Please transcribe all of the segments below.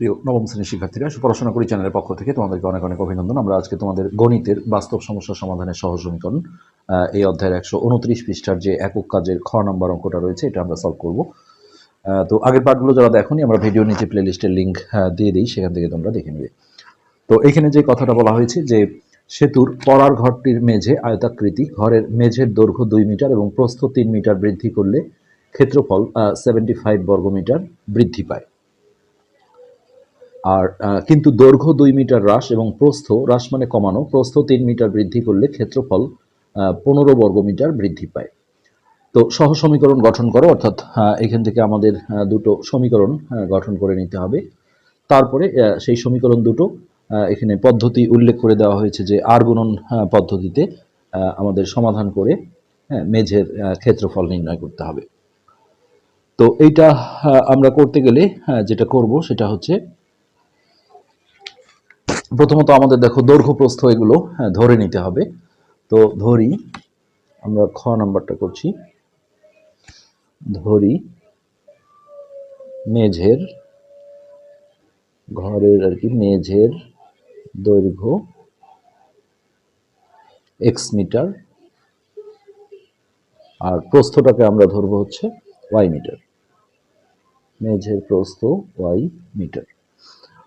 প্রিয় নবম শ্রেণির শিক্ষার্থীরা পড়াশোনা করি চ্যানেলের পক্ষ থেকে তোমাদেরকে অনেক অনেক অভিনন্দন। আমরা আজকে তোমাদের গণিতের বাস্তব সমস্যা সমাধানের সহজ সমীকরণ এই অধ্যায়ের একশো উনত্রিশ পৃষ্ঠার যে একক কাজের খ নম্বর অঙ্কটা রয়েছে, এটা আমরা সলভ করব। তো আগের পার্টগুলো যারা দেখোনি, আমরা ভিডিও নিচে প্লে লিস্টের লিঙ্ক দিয়ে দিই, সেখান থেকে তোমরা দেখে নেবে। তো এখানে যে কথাটা বলা হয়েছে যে, সেতুর পরার ঘরটির মেঝে আয়তাকৃতি, ঘরের মেঝের দৈর্ঘ্য দুই মিটার এবং প্রস্থ তিন মিটার বৃদ্ধি করলে ক্ষেত্রফল সেভেন্টি ফাইভ বর্গমিটার বৃদ্ধি পায়। আর কিন্তু দৈর্ঘ্য দুই মিটার হ্রাস এবং প্রস্থ, হ্রাস মানে কমানো, প্রস্থ তিন মিটার বৃদ্ধি করলে ক্ষেত্রফল পনেরো বর্গ মিটার বৃদ্ধি পায়। তো সহ সমীকরণ গঠন করো, অর্থাৎ এখান থেকে আমাদের দুটো সমীকরণ গঠন করে নিতে হবে। তারপরে সেই সমীকরণ দুটো এখানে পদ্ধতি উল্লেখ করে দেওয়া হয়েছে যে আর গুণন পদ্ধতিতে আমাদের সমাধান করে মেঝের ক্ষেত্রফল নির্ণয় করতে হবে। তো এইটা আমরা করতে গেলে যেটা করব সেটা হচ্ছে প্রথমত আমাদের দেখো দৈর্ঘ্য প্রস্থ এগুলো হ্যাঁ, ধরে নিতে হবে। তো ধরি আমরা খ নাম্বারটা করছি। ধরি মেঝের ঘরের আর কি মেঝের দৈর্ঘ্য এক্স মিটার আর প্রস্থটাকে আমরা ধরবো হচ্ছে ওয়াই মিটার। মেঝের প্রস্থ ওয়াই মিটার।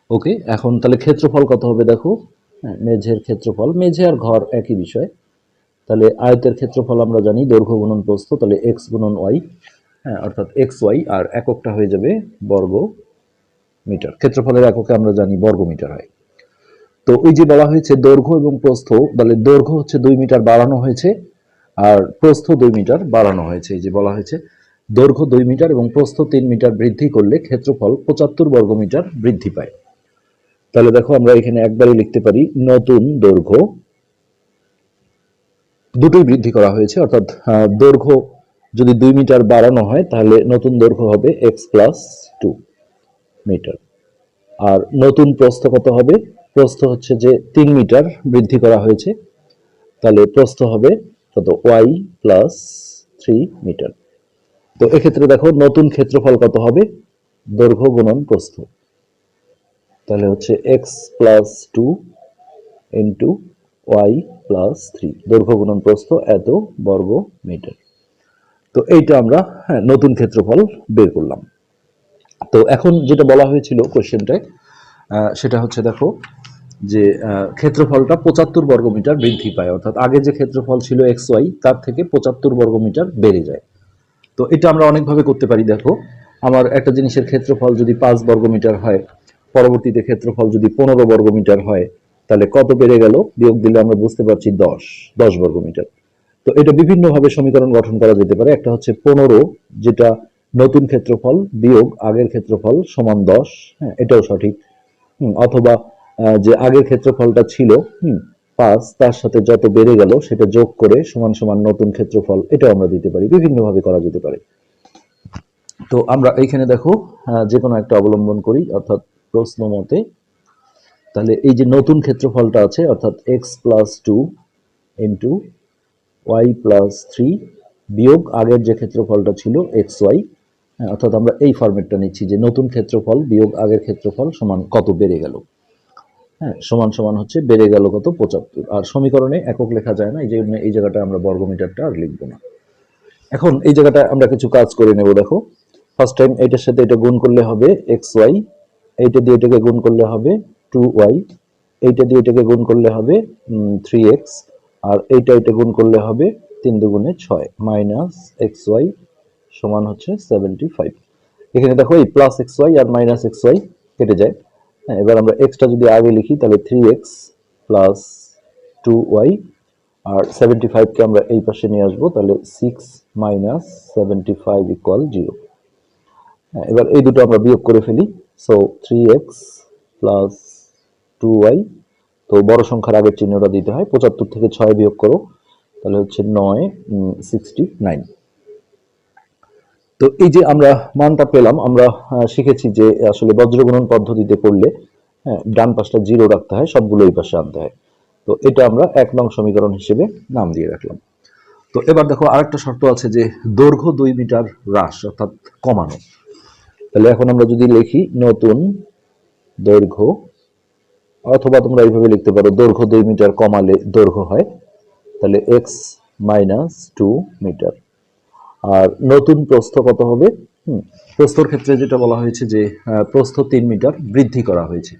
ওকে এখন তাহলে ক্ষেত্রফল কত হবে দেখো? হ্যাঁ, মেঝের ক্ষেত্রফল মেঝে আর ঘর একই বিষয়। তাহলে আয়তের ক্ষেত্রফল আমরা জানি দৈর্ঘ্য গুণন প্রস্থ তাহলে এক্স গুণন ওয়াই হ্যাঁ অর্থাৎ এক্স ওয়াই আর এককটা হয়ে যাবে বর্গ মিটার। ক্ষেত্রফলের এককে আমরা জানি বর্গ মিটার হয়। তো ওই যে বলা হয়েছে দৈর্ঘ্য এবং প্রস্থ তাহলে দৈর্ঘ্য হচ্ছে দুই মিটার বাড়ানো হয়েছে আর প্রস্থ দুই মিটার বাড়ানো হয়েছে। এই যে বলা হয়েছে দৈর্ঘ্য দুই মিটার এবং প্রস্থ তিন মিটার বৃদ্ধি করলে ক্ষেত্রফল পঁচাত্তর বর্গ মিটার বৃদ্ধি পায়। তাহলে দেখো আমরা এখানে একবারই লিখতে পারি নতুন দৈর্ঘ্য। দুটোই বৃদ্ধি করা হয়েছে, অর্থাৎ দৈর্ঘ্য যদি দুই মিটার বাড়ানো হয়, তাহলে নতুন দৈর্ঘ্য হবে এক্স প্লাস টু মিটার আর নতুন প্রস্থ কত হবে? প্রস্থ হচ্ছে যে তিন মিটার বৃদ্ধি করা হয়েছে। তাহলে প্রস্থ হবে কত? ওয়াই প্লাস থ্রি মিটার তো এক্ষেত্রে দেখো নতুন ক্ষেত্রফল কত হবে? দৈর্ঘ্য গুণন প্রস্থ। তাহলে হচ্ছে X plus two into Y plus three দৈর্ঘ্য গুণন প্রস্থ এত বর্গ মিটার তো এইটা আমরা হ্যাঁ, নতুন ক্ষেত্রফল বের করলাম। তো এখন যেটা বলা হয়েছিল কোশ্চেনটায় সেটা হচ্ছে দেখো যে ক্ষেত্রফলটা পঁচাত্তর বর্গমিটার বৃদ্ধি পায়। অর্থাৎ আগে যে ক্ষেত্রফল ছিল এক্স ওয়াই তার থেকে পঁচাত্তর বর্গমিটার বেড়ে যায়। তো এটা আমরা অনেকভাবে করতে পারি দেখো। আমার একটা জিনিসের ক্ষেত্রফল যদি পাঁচ বর্গমিটার হয় পরবর্তীতে ক্ষেত্রফল যদি পনেরো বর্গমিটার হয়, তাহলে কত বেড়ে গেল? বিয়োগ দিলে আমরা বুঝতে পারছি দশ দশ বর্গমিটার। তো এটা বিভিন্নভাবে সমীকরণ গঠন করা যেতে পারে। একটা হচ্ছে পনেরো, যেটা নতুন ক্ষেত্রফল, বিয়োগ আগের ক্ষেত্রফল সমান দশ হ্যাঁ এটাও সঠিক। অথবা যে আগের ক্ষেত্রফলটা ছিল, হুম, পাঁচ, তার সাথে যত বেড়ে গেল, সেটা যোগ করে সমান সমান নতুন ক্ষেত্রফল, এটাও আমরা দিতে পারি। বিভিন্নভাবে করা যেতে পারে। তো আমরা এইখানে দেখো যে কোনো একটা অবলম্বন করি, অর্থাৎ প্রশ্ন মতে, তাহলে এই যে নতুন ক্ষেত্রফলটা আছে, অর্থাৎ X plus two into Y plus three বিয়োগ আগের যে ক্ষেত্রফলটা ছিল এক্স ওয়াই অর্থাৎ আমরা এই ফরম্যাটটা নিচ্ছি যে নতুন ক্ষেত্রফল বিয়োগ আগের ক্ষেত্রফল সমান কত বেড়ে গেল। হ্যাঁ সমান সমান হচ্ছে বেড়ে গেল কত পঁচাত্তর। আর সমীকরণে একক লেখা যায় না, এই জন্য এই জায়গাটা আমরা বর্গমিটারটা আর লিখব না। এখন এই জায়গাটা আমরা কিছু কাজ করে নেব, দেখো। ফার্স্ট টাইম এটার সাথে এটা গুণ করলে হবে এক্স ওয়াই এইটা দিয়ে এটাকে গুণ করলে হবে টু ওয়াই এইটা দিয়ে এটাকে গুণ করলে হবে থ্রি এক্স আর এইটা এটা গুণ করলে হবে তিন দুগুণে ছয় মাইনাস এক্স ওয়াই সমান হচ্ছে সেভেন্টি ফাইভ এখানে দেখো এই প্লাস এক্স ওয়াই আর মাইনাস এক্স ওয়াই কেটে যায়। হ্যাঁ এবার আমরা এক্সটা যদি আগে লিখি, তাহলে three x plus two y আর সেভেন্টি ফাইভকে আমরা এই পাশে নিয়ে আসব, তাহলে six minus seventy five equal zero হ্যাঁ এবার এই দুটো আমরা বিয়োগ করে ফেলি। So three x plus two y তো বড় সংখ্যার আগের চিহ্নটা দিতে হয়, পঁচাত্তর থেকে ছয় বিয়োগ করো, তাহলে হচ্ছে নয় সিক্সটি নাইন তো এই যে আমরা মানটা পেলাম, আমরা শিখেছি যে আসলে বজ্রগুণন পদ্ধতিতে করলে হ্যাঁ ডান পাশটা জিরো রাখতে হয়, সবগুলো এই পাশে আনতে হয়। তো এটা আমরা এক নং সমীকরণ হিসেবে নাম দিয়ে রাখলাম। তো এবার দেখো আরেকটা শর্ত আছে যে দৈর্ঘ্য দুই মিটার হ্রাস, অর্থাৎ কমানো। তাহলে এখন আমরা যদি লিখি নতুন দৈর্ঘ্য, অথবা তোমরা এইভাবে লিখতে পারো, দৈর্ঘ্য দুই মিটার কমালে দৈর্ঘ্য হয়, তাহলে এক্স মাইনাস টু মিটার আর নতুন প্রস্থ কত হবে? প্রস্থর ক্ষেত্রে যেটা বলা হয়েছে যে প্রস্থ তিন মিটার বৃদ্ধি করা হয়েছে।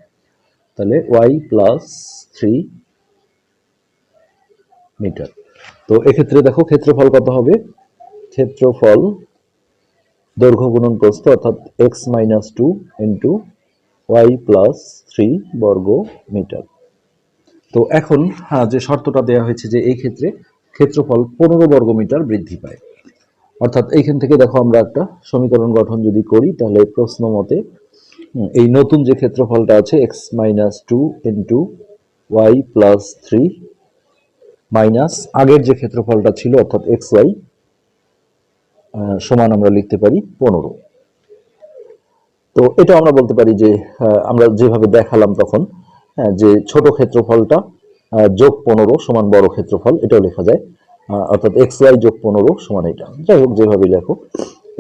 তাহলে ওয়াই প্লাস থ্রি মিটার তো এক্ষেত্রে দেখো ক্ষেত্রফল কত হবে? ক্ষেত্রফল দৈর্ঘ্য গুণন প্রস্থ অর্থাৎ x minus two into y plus three বর্গ মিটার তো এখন হ্যাঁ, যে শর্তটা দেওয়া হয়েছে যে এই ক্ষেত্রে ক্ষেত্রফল পনেরো বর্গ মিটার বৃদ্ধি পায়। অর্থাৎ এইখান থেকে দেখো আমরা একটা সমীকরণ গঠন যদি করি তাহলে প্রশ্ন মতে এই নতুন যে ক্ষেত্রফলটা আছে x minus two into y plus three minus আগের যে ক্ষেত্রফলটা ছিল অর্থাৎ এক্স ওয়াই সমান আমরা লিখতে পারি পনেরো। তো এটা আমরা বলতে পারি যে আমরা যেভাবে দেখালাম তখন যে ছোট ক্ষেত্রফলটা যোগ পনেরো সমান বড় ক্ষেত্রফল, এটাও লেখা যায়। অর্থাৎ এক্স ওয়াই যোগ পনেরো সমান এটা। যাই হোক যেভাবে লেখো।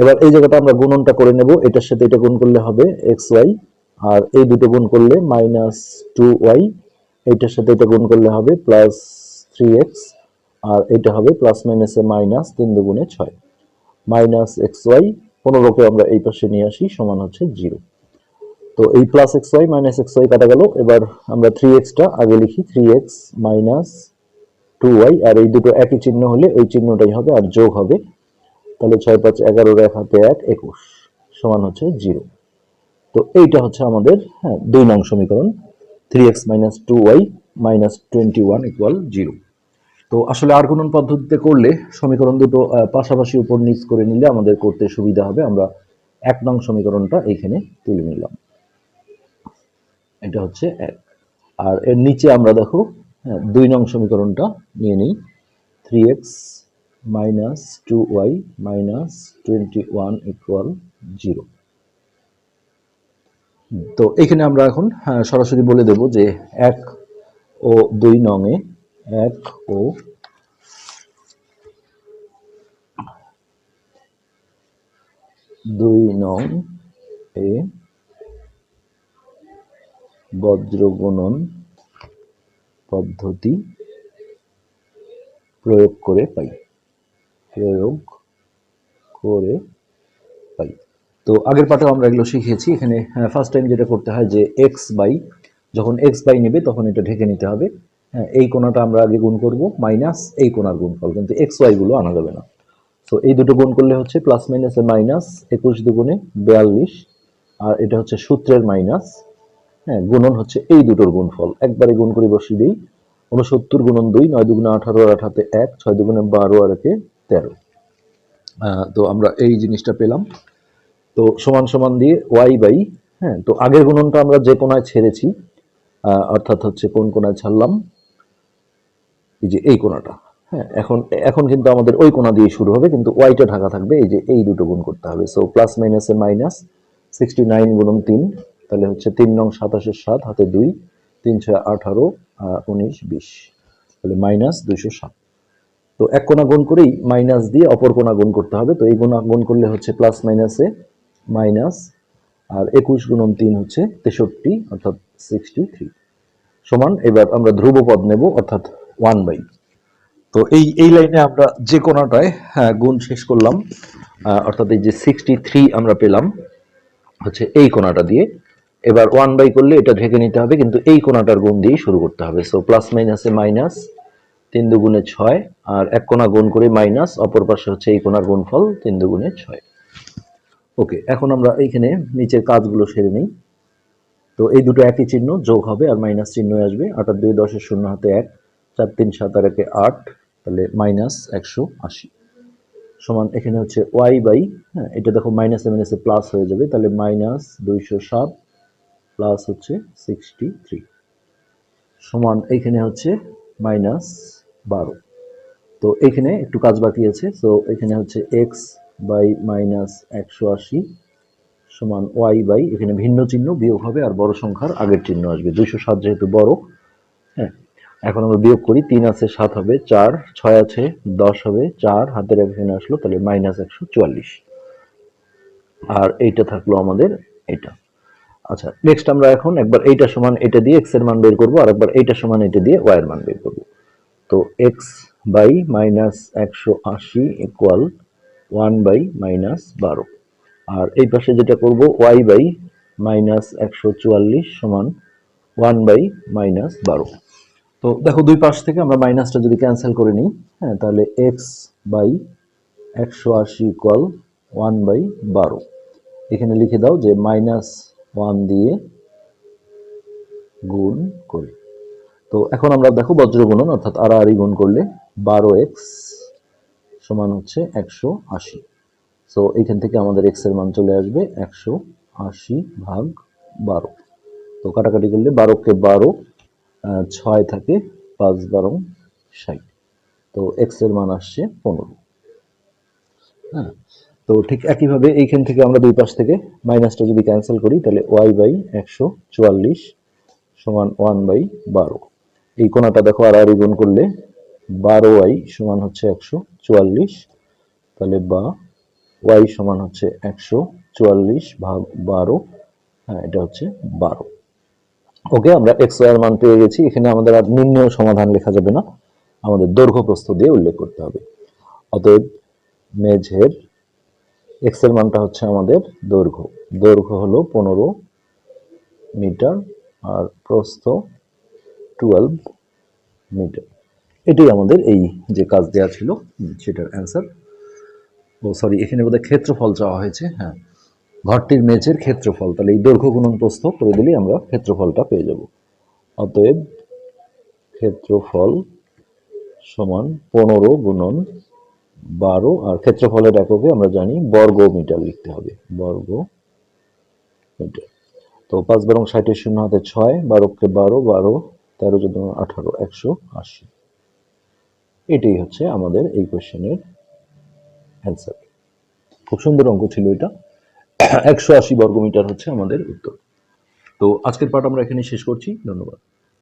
এবার এই জায়গাটা আমরা গুণনটা করে নেব। এটার সাথে এটা গুণ করলে হবে এক্স ওয়াই আর এই দুটো গুণ করলে মাইনাস টু ওয়াই এইটার সাথে এটা গুণ করলে হবে প্লাস থ্রি এক্স আর এটা হবে প্লাস মাইনাসে মাইনাস তিন দুগুণে ছয়। মাইনাস এক্স ওয়াই পনেরোকে আমরা এই পাশে নিয়ে আসি, সমান হচ্ছে জিরো। তো এই plus x y minus x y কাটা গেল, এবার আমরা থ্রি এক্সটা আগে লিখি three x minus two y আর এই দুটো একই চিহ্ন হলে ওই চিহ্নটাই হবে আর যোগ হবে। তাহলে ছয় পাঁচ এগারোর এক হাতে এক, একুশ, সমান হচ্ছে জিরো। তো এইটা হচ্ছে আমাদের হ্যাঁ দুই নং সমীকরণ three x minus two y minus twenty one equal zero তো আসলে আর পদ্ধতিতে করলে সমীকরণ দুটো পাশাপাশি উপর নিচ করে নিলে আমাদের করতে সুবিধা হবে। আমরা এক নং সমীকরণটা এইখানে তুলে নিলাম। এটা হচ্ছে এক। আর এর নিচে আমরা দেখো হ্যাঁ, দুই নং সমীকরণটা নিয়ে নিই। Three x minus two y minus twenty one equal zero তো এখানে আমরা এখন হ্যাঁ, সরাসরি বলে দেব যে এক ও দুই নংয়ে এক ও দুই নং এ বজ্রগুণন পদ্ধতি প্রয়োগ করে পাই, প্রয়োগ করে পাই। তো আগের পাঠেও আমরা এগুলো শিখিয়েছি। এখানে ফার্স্ট টাইম যেটা করতে হয় যে এক্স বাই যখন এক্স বাই নেবে তখন এটা ঢেকে নিতে হবে। হ্যাঁ এই কোণাটা আমরা আগে গুণ করব মাইনাস এই কোণার গুণফল, কিন্তু এক্স ওয়াই গুলো আনা যাবে না। তো এই দুটো গুণ করলে হচ্ছে প্লাস মাইনাসে মাইনাস একুশ দুগুণে বিয়াল্লিশ, আর এটা হচ্ছে সূত্রের মাইনাস হ্যাঁ গুণন হচ্ছে এই দুটোর গুণফল। একবারে গুণ করে বসিয়ে দিই উনসত্তর গুণন দুই, নয় দুগুণে আঠারো আর আঠাতে এক, ছয় দুগুণে বারো আর একে তেরো। তো আমরা এই জিনিসটা পেলাম। তো সমান সমান দিয়ে ওয়াই বাই হ্যাঁ তো আগের গুণনটা আমরা যে কোনায় ছেড়েছি অর্থাৎ হচ্ছে কোন কোনায় ছাড়লাম? এই যে এই কোনাটা হ্যাঁ এখন এখন কিন্তু আমাদের ওই কোনা দিয়ে শুরু হবে, কিন্তু ওয়াইটা ঢাকা থাকবে, এই যে এই দুটো গুণ করতে হবে। সো প্লাস মাইনাসে মাইনাস সিক্সটি নাইন গুণন তিন, তাহলে হচ্ছে তিন নং সাতাশের সাত, হাতে দুই, তিন ছয় আঠারো উনিশ, বিশ। তাহলে মাইনাস দুইশো সাত। তো এক কোনা গুণ করেই মাইনাস দিয়ে অপর কোনা গুণ করতে হবে। তো এই কোনা গুণ করলে হচ্ছে প্লাস মাইনাসে মাইনাস আর একুশ গুণন তিন হচ্ছে তেষট্টি, অর্থাৎ সিক্সটি থ্রি সমান, এবার আমরা ধ্রুব পদ নেব, অর্থাৎ ওয়ান বাই তো এই এই লাইনে আমরা যে কোনাটায় হ্যাঁ, গুণ শেষ করলাম অর্থাৎ এই যে সিক্সটি থ্রি আমরা পেলাম হচ্ছে এই কোনাটা দিয়ে। এবার ওয়ান বাই করলে এটা ঢেকে নিতে হবে কিন্তু এই কোনাটার গুণ দিয়েই শুরু করতে হবে। সো প্লাস মাইনাসে মাইনাস তিন দুগুণে ছয় আর এক কোনা গুণ করে মাইনাস অপর পাশে হচ্ছে এই কোনার গুণফল তিন দুগুণে ছয়। ওকে এখন আমরা এইখানে নিচের কাজগুলো সেরে নিই। তো এই দুটো একই চিহ্ন যোগ হবে আর মাইনাস চিহ্ন আসবে। আট দুই দশের শূন্য হাতে এক। চার তিন সাত আর একে আট, তাহলে মাইনাস একশো আশি। সমান এখানে হচ্ছে ওয়াই বাই হ্যাঁ এটা দেখো মাইনাসে মাইনাসে প্লাস হয়ে যাবে, তাহলে মাইনাস দুইশো সাত প্লাস হচ্ছে সিক্সটি থ্রি সমান এইখানে হচ্ছে মাইনাস বারো। তো এখানে একটু কাজ বাকি আছে সো এখানে হচ্ছে এক্স বাই মাইনাস একশো আশি সমান ওয়াই বাই এখানে ভিন্ন চিহ্ন বিয়োগ হবে আর বড় সংখ্যার আগের চিহ্ন আসবে। দুইশো সাত যেহেতু বড় হ্যাঁ এখন আমরা বিয়োগ করি, তিন আছে সাত হবে, চার, ছয় আছে দশ হবে, চার, হাতের এখানে আসলো, তাহলে মাইনাস একশো চুয়াল্লিশ। আর এইটা থাকল আমাদের এটা আচ্ছা নেক্সট আমরা এখন একবার এইটা সমান এটা দিয়ে এক্সের মান বের করব, আর একবার এইটা সমান এটা দিয়ে ওয়াই এর মান বের করব। তো এক্স বাই মাইনাস একশো আশি ইকুয়াল ওয়ান বাই মাইনাস বারো। আর এই পাশে যেটা করব ওয়াই বাই মাইনাস একশো চুয়াল্লিশ সমান ওয়ান বাই মাইনাস বারো। তো দেখো দুই পাশ থেকে আমরা মাইনাসটা যদি ক্যান্সেল করে নিই হ্যাঁ তাহলে এক্স বাই একশো আশি ইকুয়াল ওয়ান বাই বারো। এখানে লিখে দাও যে মাইনাস ওয়ান দিয়ে গুণ করে। তো এখন আমরা দেখো বজ্র গুণন অর্থাৎ আড়াআড়ি গুণ করলে বারো এক্স সমান হচ্ছে একশো আশি। সো এইখান থেকে আমাদের এক্সের মান চলে আসবে একশো আশি ভাগ বারো। তো কাটাকাটি করলে বারোকে বারো ছয় থাকে, পাঁচ বারো ষাট। তো এক্সের মান আসছে পনেরো। হ্যাঁ তো ঠিক একইভাবে এইখান থেকে আমরা দুই পাশ থেকে মাইনাসটা যদি ক্যান্সেল করি, তাহলে ওয়াই বাই একশো চুয়াল্লিশ সমান ওয়ান বাই বারো। এই কোণাটা দেখো আর আর গুণ করলে বারো ওয়াই সমান হচ্ছে একশো চুয়াল্লিশ, তাহলে বা ওয়াই সমান হচ্ছে একশো চুয়াল্লিশ ভাগ বারো হ্যাঁ এটা হচ্ছে বারো। ওকে, আমরা এক্স ওয়াই এর মান পেয়ে গেছি। এখানে আমাদের আর নির্ণয় সমাধান লেখা যাবে না। আমাদের দৈর্ঘ্য প্রস্থ দিয়ে উল্লেখ করতে হবে। অতএব মেঝের এক্সের মানটা হচ্ছে আমাদের দৈর্ঘ্য। দৈর্ঘ্য হলো পনেরো মিটার আর প্রস্থ টুয়েলভ মিটার। এটাই আমাদের এই যে কাজ দেওয়া ছিল সেটার অ্যান্সার ও সরি এখানে বোধহয় ক্ষেত্রফল চাওয়া হয়েছে। হ্যাঁ। ঘরটির মেঝের ক্ষেত্রফল, তাহলে এই দৈর্ঘ্য গুণন প্রস্থ করে দিলেই আমরা ক্ষেত্রফলটা পেয়ে যাব। অতএব ক্ষেত্রফল সমান পনেরো গুণন বারো, আর ক্ষেত্রফলের এককে আমরা জানি বর্গ মিটার লিখতে হবে বর্গ মিটার তো পাঁচ বারং ষাটের শূন্য হাতে ছয়, বারোকে বারো বারো, তেরো চোদ্দ আঠারো, একশো আশি। এটাই হচ্ছে আমাদের এই কোশ্চেনের অ্যান্সার। খুব সুন্দর অঙ্ক ছিল এটা। একশো আশি বর্গমিটার হচ্ছে আমাদের উত্তর। তো আজকের পাঠ আমরা এখানে শেষ করছি। ধন্যবাদ।